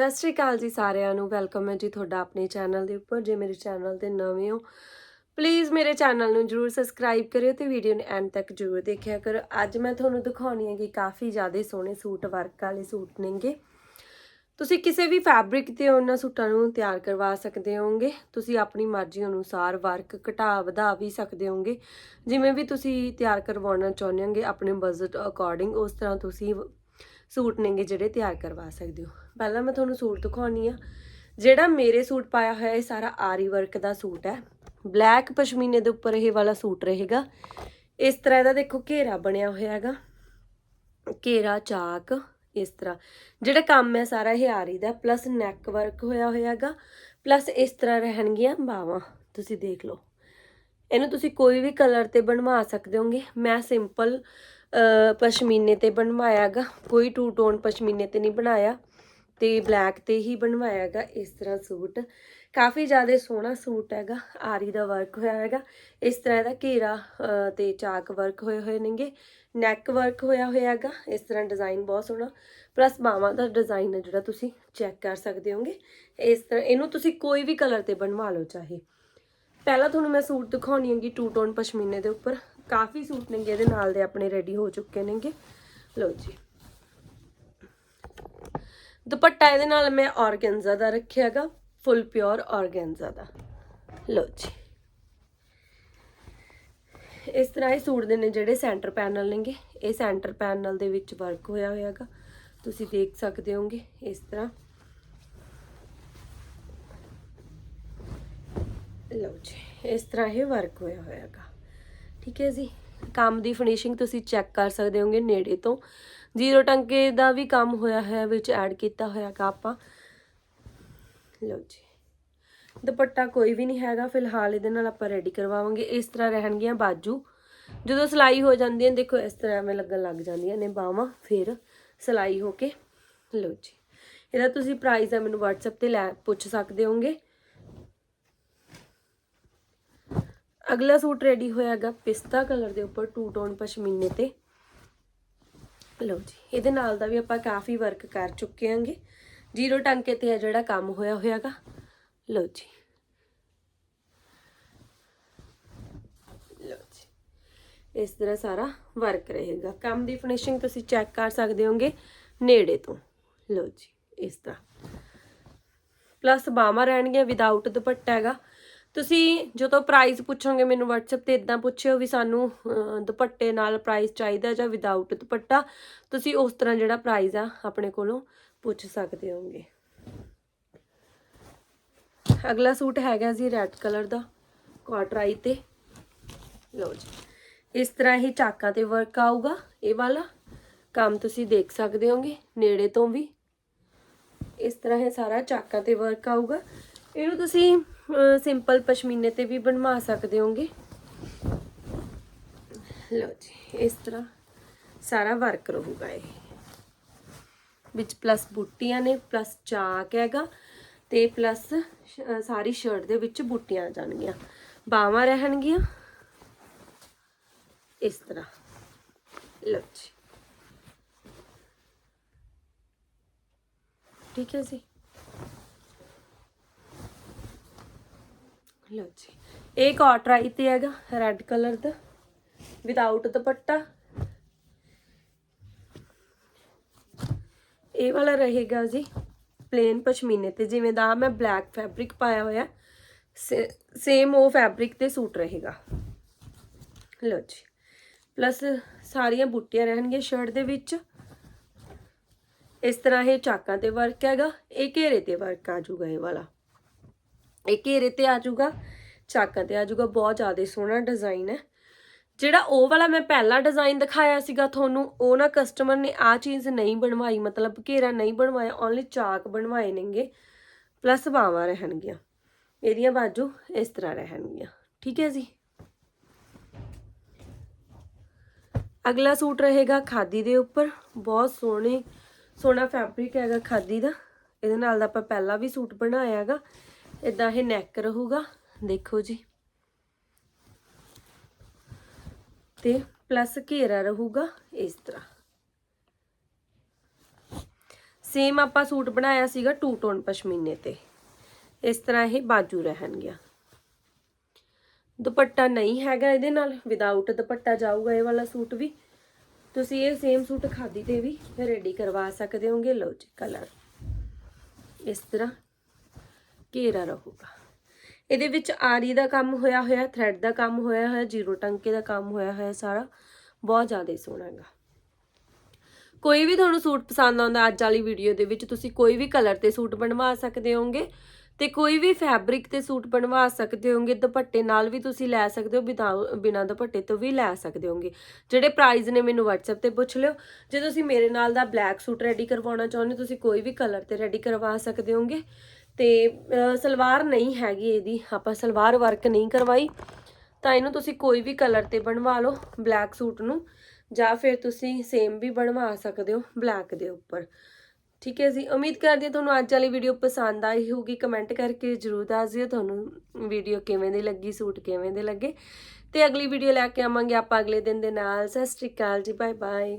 ਸਤਿ ਸ਼੍ਰੀ ਅਕਾਲ ਜੀ ਸਾਰਿਆਂ ਨੂੰ, ਵੈਲਕਮ ਹੈ ਜੀ ਤੁਹਾਡਾ ਆਪਣੇ ਚੈਨਲ ਦੇ ਉੱਪਰ, ਜੇ ਮੇਰੇ ਚੈਨਲ ਤੇ ਨਵੇਂ ਹੋ ਪਲੀਜ਼ ਮੇਰੇ ਚੈਨਲ ਨੂੰ ਜਰੂਰ ਸਬਸਕ੍ਰਾਈਬ ਕਰਿਓ ਤੇ ਵੀਡੀਓ ਨੂੰ ਐਂਡ ਤੱਕ ਜਰੂਰ ਦੇਖਿਆ ਕਰੋ। ਅੱਜ ਮੈਂ ਤੁਹਾਨੂੰ ਦਿਖਾਉਣੀ ਹੈ ਕਿ ਕਾਫੀ ਜ਼ਿਆਦਾ ਸੋਹਣੇ ਸੂਟ ਵਰਕ ਵਾਲੇ ਸੂਟ ਨੇਗੇ। ਤੁਸੀਂ ਕਿਸੇ ਵੀ ਫੈਬਰਿਕ ਤੇ ਉਹਨਾਂ ਸੂਟਾਂ ਨੂੰ ਤਿਆਰ ਕਰਵਾ ਸਕਦੇ ਹੋਗੇ ਤੁਸੀਂ ਆਪਣੀ ਮਰਜ਼ੀ ਅਨੁਸਾਰ ਵਰਕ ਘਟਾ ਵਧਾ ਵੀ ਸਕਦੇ ਹੋਗੇ ਜਿਵੇਂ ਵੀ ਤੁਸੀਂ ਤਿਆਰ ਕਰਵਾਉਣਾ ਚਾਹੁੰਦੇ ਹੋਗੇ ਆਪਣੇ ਬਜਟ ਅਕੋਰਡਿੰਗ ਉਸ ਤਰ੍ਹਾਂ ਤੁਸੀਂ ਸੂਟ ਨੇਗੇ ਜਿਹੜੇ ਤਿਆਰ ਕਰਵਾ ਸਕਦੇ ਹੋ। ਪਹਿਲਾਂ ਮੈਂ ਤੁਹਾਨੂੰ ਸੂਟ ਦਿਖਾਉਣੀ ਆ। ਜਿਹੜਾ ਮੇਰੇ ਸੂਟ ਪਾਇਆ ਹੋਇਆ, ਇਹ ਸਾਰਾ ਆਰੀ ਵਰਕ ਦਾ ਸੂਟ ਹੈ। ਬਲੈਕ ਪਸ਼ਮੀਨੇ ਦੇ ਉੱਪਰ ਇਹ ਵਾਲਾ ਸੂਟ ਰਹੇਗਾ। ਇਸ ਤਰ੍ਹਾਂ ਇਹਦਾ ਦੇਖੋ ਘੇਰਾ ਬਣਿਆ ਹੋਇਆ ਹੈਗਾ। ਘੇਰਾ, ਚਾਕ, ਇਸ ਤਰ੍ਹਾਂ। ਜਿਹੜਾ ਕੰਮ ਹੈ ਸਾਰਾ ਇਹ ਆਰੀ ਦਾ, ਪਲੱਸ ਨੈਕ ਵਰਕ ਹੋਇਆ ਹੋਇਆ ਹੈਗਾ। ਪਲੱਸ ਇਸ ਤਰ੍ਹਾਂ ਰਹਿਣਗੀਆਂ ਬਾਵਾਂ ਤੁਸੀਂ ਦੇਖ ਲਓ। ਇਹਨੂੰ ਤੁਸੀਂ ਕੋਈ ਵੀ ਕਲਰ ਤੇ ਬਣਵਾ ਸਕਦੇ ਹੋਗੇ। ਮੈਂ ਸਿੰਪਲ ਪਸ਼ਮੀਨੇ ਤੇ ਬਣਵਾਇਆਗਾ ਕੋਈ ਟੂ ਟੋਨ ਪਸ਼ਮੀਨੇ ਤੇ ਨਹੀਂ ਬਣਾਇਆ। ਤੇ ਬਲੈਕ ਤੇ ਹੀ ਬਣਵਾਇਆ ਹੈਗਾ ਇਸ ਤਰ੍ਹਾਂ ਸੂਟ। ਕਾਫੀ ਜ਼ਿਆਦਾ ਸੋਹਣਾ ਸੂਟ ਹੈਗਾ ਆਰੀ ਦਾ ਵਰਕ ਹੋਇਆ ਹੈਗਾ। ਇਸ ਤਰ੍ਹਾਂ ਇਹਦਾ ਘੇਰਾ ਅ, ਤੇ ਚਾਕ ਵਰਕ ਹੋਏ ਹੋਏ ਨੇਗੇ ਨੈਕ ਵਰਕ ਹੋਇਆ ਹੋਇਆ ਹੈਗਾ ਇਸ ਤਰ੍ਹਾਂ ਡਿਜ਼ਾਈਨ ਬਹੁਤ ਸੋਹਣਾ। ਪਲੱਸ ਬਾਹਾਂ ਦਾ ਡਿਜ਼ਾਈਨ ਹੈ ਜਿਹੜਾ ਤੁਸੀਂ ਚੈੱਕ ਕਰ ਸਕਦੇ ਹੋਗੇ। ਇਸ ਤਰ੍ਹਾਂ ਇਹਨੂੰ ਤੁਸੀਂ ਕੋਈ ਵੀ ਕਲਰ ਤੇ ਬਣਵਾ ਲਓ ਚਾਹੇ। ਪਹਿਲਾਂ ਤੁਹਾਨੂੰ ਮੈਂ ਸੂਟ ਦਿਖਾਉਣੀ ਹੈਗੀ ਟੂ ਟੋਨ ਪਸ਼ਮੀਨੇ ਦੇ ਉੱਪਰ। ਕਾਫੀ ਸੂਟ ਨੇਗੇ ਇਹਦੇ ਨਾਲ ਦੇ ਆਪਣੇ ਰੈਡੀ ਹੋ ਚੁੱਕੇ ਨੇਗੇ। ਲਓ ਜੀ। ਦੁਪੱਟਾ ਇਹਦੇ ਨਾਲ ਮੈਂ ਆਰਗੈਂਜ਼ਾ ਦਾ ਰੱਖਿਆ ਹੈਗਾ, ਫੁੱਲ ਪਿਓਰ ਆਰਗੈਂਜ਼ਾ ਦਾ। ਲਓ ਜੀ। ਇਸ ਤਰ੍ਹਾਂ ਇਹ ਸੂਟ ਦੇ ਨੇ ਜਿਹੜੇ ਸੈਂਟਰ ਪੈਨਲ ਨੇਗੇ। ਇਹ ਸੈਂਟਰ ਪੈਨਲ ਦੇ ਵਿੱਚ ਵਰਕ ਹੋਇਆ ਹੋਇਆਗਾ ਤੁਸੀਂ ਦੇਖ ਸਕਦੇ ਹੋਗੇ ਇਸ ਤਰ੍ਹਾਂ। ਲਓ ਜੀ, ਇਸ ਤਰ੍ਹਾਂ ਇਹ ਵਰਕ ਹੋਇਆ ਹੋਇਆਗਾ ਠੀਕ ਹੈ ਜੀ। ਕੰਮ ਦੀ ਫਿਨਿਸ਼ਿੰਗ ਤੁਸੀਂ ਚੈੱਕ ਕਰ ਸਕਦੇ ਹੋਗੇ ਨੇੜੇ ਤੋਂ। ਜ਼ੀਰੋ ਟੰਕੇ ਦਾ ਵੀ ਕੰਮ ਹੋਇਆ ਹੈ, ਵਿੱਚ ਐਡ ਕੀਤਾ ਹੋਇਆਗਾ ਆਪਾਂ। ਲਓ ਜੀ। ਦੁਪੱਟਾ ਕੋਈ ਵੀ ਨਹੀਂ ਹੈਗਾ, ਫਿਲਹਾਲ ਇਹਦੇ ਨਾਲ ਆਪਾਂ ਰੈਡੀ ਕਰਵਾਵਾਂਗੇ। ਇਸ ਤਰ੍ਹਾਂ ਰਹਿਣਗੀਆਂ ਬਾਜੂ। ਜਦੋਂ ਸਿਲਾਈ ਹੋ ਜਾਂਦੀ ਹੈ, ਦੇਖੋ ਇਸ ਤਰ੍ਹਾਂ ਐਵੇਂ ਲੱਗਣ ਲੱਗ ਜਾਂਦੀਆਂ ਨੇ ਬਾਹਾਂ, ਫਿਰ ਸਿਲਾਈ ਹੋ ਕੇ। ਲਓ ਜੀ। ਇਹਦਾ ਤੁਸੀਂ ਪ੍ਰਾਈਸ ਹੈ ਮੈਨੂੰ WhatsApp ਤੇ ਲੈ ਪੁੱਛ ਸਕਦੇ ਹੋਗੇ। ਅਗਲਾ ਸੂਟ ਰੈਡੀ ਹੋਇਆਗਾ ਪਿਸਤਾ ਕਲਰ ਦੇ ਉੱਪਰ ਟੂ ਟੋਨ ਪਸ਼ਮੀਨੇ ਤੇ। ਲਓ ਜੀ, ਇਹਦੇ ਨਾਲ ਦਾ ਵੀ ਆਪਾਂ ਕਾਫੀ ਵਰਕ ਕਰ ਚੁੱਕੇ ਆਂਗੇ ਜ਼ੀਰੋ ਟਾਂਕੇ ਤੇ ਹੈ ਜਿਹੜਾ ਕੰਮ ਹੋਇਆ ਹੋਇਆਗਾ। ਲਓ ਜੀ। ਲਓ ਜੀ। ਇਸ ਤਰ੍ਹਾਂ ਸਾਰਾ ਵਰਕ ਰਹੇਗਾ। ਕੰਮ ਦੀ ਫਿਨਿਸ਼ਿੰਗ ਤੁਸੀਂ ਚੈੱਕ ਕਰ ਸਕਦੇ ਹੋਗੇ ਨੇੜੇ ਤੋਂ। ਲਓ ਜੀ, ਇਸ ਤਰ੍ਹਾਂ। ਪਲੱਸ ਬਾਹਾਂ ਰਹਿਣਗੀਆਂ ਵਿਦਆਊਟ ਦੁਪੱਟਾ ਹੈਗਾ। ਤੁਸੀਂ ਜਦੋਂ ਪ੍ਰਾਈਸ ਪੁੱਛੋਗੇ ਮੈਨੂੰ WhatsApp ਤੇ ਇਦਾਂ ਪੁੱਛਿਓ ਵੀ ਸਾਨੂੰ ਦੁਪੱਟੇ ਨਾਲ ਪ੍ਰਾਈਸ ਚਾਹੀਦਾ ਜਾਂ ਵਿਦਆਊਟ ਦੁਪੱਟਾ, ਤੁਸੀਂ ਉਸ ਤਰ੍ਹਾਂ ਜਿਹੜਾ ਪ੍ਰਾਈਸ ਆ ਆਪਣੇ ਕੋਲੋਂ ਪੁੱਛ ਸਕਦੇ ਹੋਗੇ ਅਗਲਾ ਸੂਟ ਹੈਗਾ ਜੀ ਰੈੱਡ ਕਲਰ ਦਾ ਕੁਆਟਰਾਈ ਤੇ। ਲਓ ਜੀ, ਇਸ ਤਰ੍ਹਾਂ ਹੀ ਚਾਕਾਂ ਤੇ ਵਰਕ ਆਊਗਾ ਇਹ ਵਾਲਾ, ਕੰਮ ਤੁਸੀਂ ਦੇਖ ਸਕਦੇ ਹੋਗੇ ਨੇੜੇ ਤੋਂ ਵੀ। ਇਸ ਤਰ੍ਹਾਂ ਇਹ ਸਾਰਾ ਚਾਕਾਂ ਤੇ ਵਰਕ ਆਊਗਾ। ਇਹਨੂੰ ਤੁਸੀਂ ਸਿੰਪਲ ਪਸ਼ਮੀਨੇ ਤੇ ਵੀ ਬਣਵਾ ਸਕਦੇ ਹੋਗੇ। ਲਓ ਜੀ, ਇਸ ਤਰ੍ਹਾਂ ਸਾਰਾ ਵਰਕ ਰਹੂਗਾ ਇਹ। ਵਿੱਚ ਪਲੱਸ ਬੂਟੀਆਂ ਨੇ ਪਲੱਸ ਚਾਕ ਹੈਗਾ ਤੇ ਪਲੱਸ ਸਾਰੀ ਸ਼ਰਟ ਦੇ ਵਿੱਚ ਬੂਟੀਆਂ ਆ ਜਾਣਗੀਆਂ। ਬਾਹਾਂ ਰਹਿਣਗੀਆਂ। ਇਸ ਤਰ੍ਹਾਂ। ਲਓ ਜੀ। ਠੀਕ ਹੈ ਜੀ। ਲਓ ਜੀ। ਇਹ ਕਾਟਰਾਈ ਤੇ ਹੈਗਾ ਰੈੱਡ ਕਲਰ ਦਾ ਵਿਦਆਊਟ ਦੁਪੱਟਾ। ਇਹ ਵਾਲਾ ਰਹੇਗਾ ਜੀ ਪਲੇਨ ਪਸ਼ਮੀਨੇ ਤੇ, ਜਿਵੇਂ ਦਾ ਮੈਂ ਬਲੈਕ ਫੈਬਰਿਕ ਪਾਇਆ ਹੋਇਆ। ਸੇਮ ਉਹ ਫੈਬਰਿਕ ਤੇ ਸੂਟ ਰਹੇਗਾ। ਲਓ ਜੀ। ਪਲੱਸ ਸਾਰੀਆਂ ਬੂਟੀਆਂ ਰਹਿਣਗੀਆਂ ਸ਼ਰਟ ਦੇ ਵਿੱਚ। ਇਸ ਤਰ੍ਹਾਂ ਇਹ ਚਾਕਾਂ ਤੇ ਵਰਕ ਹੈਗਾ, ਇਹ ਘੇਰੇ ਤੇ ਵਰਕ ਆ ਜੂਗਾ ਇਹ ਵਾਲਾ। ਇਹ ਘੇਰੇ ਤੇ ਆ ਜਾਊਗਾ, ਚਾਕਾਂ ਤੇ ਆ ਜਾਊਗਾ, ਬਹੁਤ ਜ਼ਿਆਦਾ ਸੋਹਣਾ ਡਿਜ਼ਾਈਨ ਹੈ। ਜਿਹੜਾ ਉਹ ਵਾਲਾ ਮੈਂ ਪਹਿਲਾ ਡਿਜ਼ਾਈਨ ਦਿਖਾਇਆ ਸੀਗਾ ਤੁਹਾਨੂੰ, ਉਹ ਨਾ ਕਸਟਮਰ ਨੇ ਆ ਚੀਜ਼ ਨਹੀਂ ਬਣਵਾਈ, ਮਤਲਬ ਘੇਰਾ ਨਹੀਂ ਬਣਵਾਇਆ ਓਨਲੀ ਚਾਕ ਬਣਵਾਏ ਨੇਗੇ ਪਲੱਸ ਬਾਹਾਂ ਰਹਿਣਗੀਆਂ। ਇਹਦੀਆਂ ਬਾਜੂ ਇਸ ਤਰ੍ਹਾਂ ਰਹਿਣਗੀਆਂ, ਠੀਕ ਹੈ ਜੀ? ਅਗਲਾ ਸੂਟ ਰਹੇਗਾ ਖਾਦੀ ਦੇ ਉੱਪਰ, ਬਹੁਤ ਸੋਹਣੇ, ਸੋਹਣਾ ਫੈਬਰਿਕ ਹੈਗਾ ਖਾਦੀ ਦਾ। ਇਹਦੇ ਨਾਲ ਦਾ ਆਪਾਂ ਪਹਿਲਾਂ ਵੀ ਸੂਟ ਬਣਾਇਆ ਹੈਗਾ। ਇਦਾਂ ਇਹ ਨੈਕ ਰਹੂਗਾ, ਦੇਖੋ ਜੀ। ਤੇ ਪਲੱਸ ਘੇਰਾ ਰਹੂਗਾ ਇਸ ਤਰ੍ਹਾਂ। ਸੇਮ ਆਪਾਂ ਸੂਟ ਬਣਾਇਆ ਸੀਗਾ ਟੂ ਟੋਨ ਪਸ਼ਮੀਨੇ ਤੇ। ਇਸ ਤਰ੍ਹਾਂ ਇਹ ਬਾਜੂ ਰਹਿਣਗੀਆਂ। ਦੁਪੱਟਾ ਨਹੀਂ ਹੈਗਾ ਇਹਦੇ ਨਾਲ ਵਿਦਆਊਟ ਦੁਪੱਟਾ ਜਾਊਗਾ ਇਹ ਵਾਲਾ ਸੂਟ ਵੀ। ਤੁਸੀਂ ਇਹ ਸੇਮ ਸੂਟ ਖਾਦੀ ਤੇ ਵੀ ਰੈਡੀ ਕਰਵਾ ਸਕਦੇ ਹੋਗੇ। ਲਓ ਜੀ ਕਲਰ ਇਸ ਤਰ੍ਹਾਂ ਘੇਰਾ ਰਹੂਗਾ। ਇਹਦੇ ਵਿੱਚ ਆਰੀ ਦਾ ਕੰਮ ਹੋਇਆ ਹੋਇਆ ਥ੍ਰੈਡ ਦਾ ਕੰਮ ਹੋਇਆ ਹੋਇਆ ਜੀਰੋ ਟੰਕੇ ਦਾ ਕੰਮ ਹੋਇਆ ਹੋਇਆ ਸਾਰਾ ਬਹੁਤ ਜ਼ਿਆਦਾ ਸੋਹਣਾ ਹੈਗਾ। ਕੋਈ ਵੀ ਤੁਹਾਨੂੰ ਸੂਟ ਪਸੰਦ ਆਉਂਦਾ ਅੱਜ ਵਾਲੀ ਵੀਡੀਓ ਦੇ ਵਿੱਚ ਤੁਸੀਂ ਕੋਈ ਵੀ ਕਲਰ ਤੇ ਸੂਟ ਬਣਵਾ ਸਕਦੇ ਹੋਗੇ ਤੇ ਕੋਈ ਵੀ ਫੈਬਰਿਕ ਤੇ ਸੂਟ ਬਣਵਾ ਸਕਦੇ ਹੋਗੇ ਦੁਪੱਟੇ ਨਾਲ ਵੀ ਤੁਸੀਂ ਲੈ ਸਕਦੇ ਹੋ ਬਿਨਾ- ਬਿਨਾਂ ਦੁਪੱਟੇ ਤੋਂ ਵੀ ਲੈ ਸਕਦੇ ਹੋਗੇ ਜਿਹੜੇ ਪ੍ਰਾਈਸ ਨੇ ਮੈਨੂੰ WhatsApp ਤੇ ਪੁੱਛ ਲਿਓ ਜੇ ਤੁਸੀਂ ਮੇਰੇ ਨਾਲ ਦਾ ਬਲੈਕ ਸੂਟ ਰੈਡੀ ਕਰਵਾਉਣਾ ਚਾਹੁੰਦੇ ਹੋ, ਤੁਸੀਂ ਕੋਈ ਵੀ ਕਲਰ ਤੇ ਰੈਡੀ ਕਰਵਾ ਸਕਦੇ ਹੋਗੇ ਤੇ ਸਲਵਾਰ ਨਹੀਂ ਹੈਗੀ ਇਹਦੀ। ਆਪਾਂ ਸਲਵਾਰ ਵਰਕ ਨਹੀਂ ਕਰਵਾਈ। ਤਾਂ ਇਹਨੂੰ ਤੁਸੀਂ ਕੋਈ ਵੀ ਕਲਰ ਤੇ ਬਣਵਾ ਲਓ ਬਲੈਕ ਸੂਟ ਨੂੰ। ਜਾਂ ਫਿਰ ਤੁਸੀਂ ਸੇਮ ਵੀ ਬਣਵਾ ਸਕਦੇ ਹੋ ਬਲੈਕ ਦੇ ਉੱਪਰ। ਠੀਕ ਹੈ ਜੀ? ਉਮੀਦ ਕਰਦੀ ਹਾਂ ਤੁਹਾਨੂੰ ਅੱਜ ਵਾਲੀ ਵੀਡੀਓ ਪਸੰਦ ਆਈ ਹੋਊਗੀ। ਕਮੈਂਟ ਕਰਕੇ ਜਰੂਰ ਦੱਸ ਦਿਓ ਤੁਹਾਨੂੰ ਵੀਡੀਓ ਕਿਵੇਂ ਦੀ ਲੱਗੀ ਸੂਟ ਕਿਵੇਂ ਦੇ ਲੱਗੇ। ਤੇ ਅਗਲੀ ਵੀਡੀਓ ਲੈ ਕੇ ਆਵਾਂਗੇ ਆਪਾਂ ਅਗਲੇ ਦਿਨ ਦੇ ਨਾਲ। ਸਤਿ ਸ਼੍ਰੀ ਅਕਾਲ ਜੀ ਬਾਏ ਬਾਏ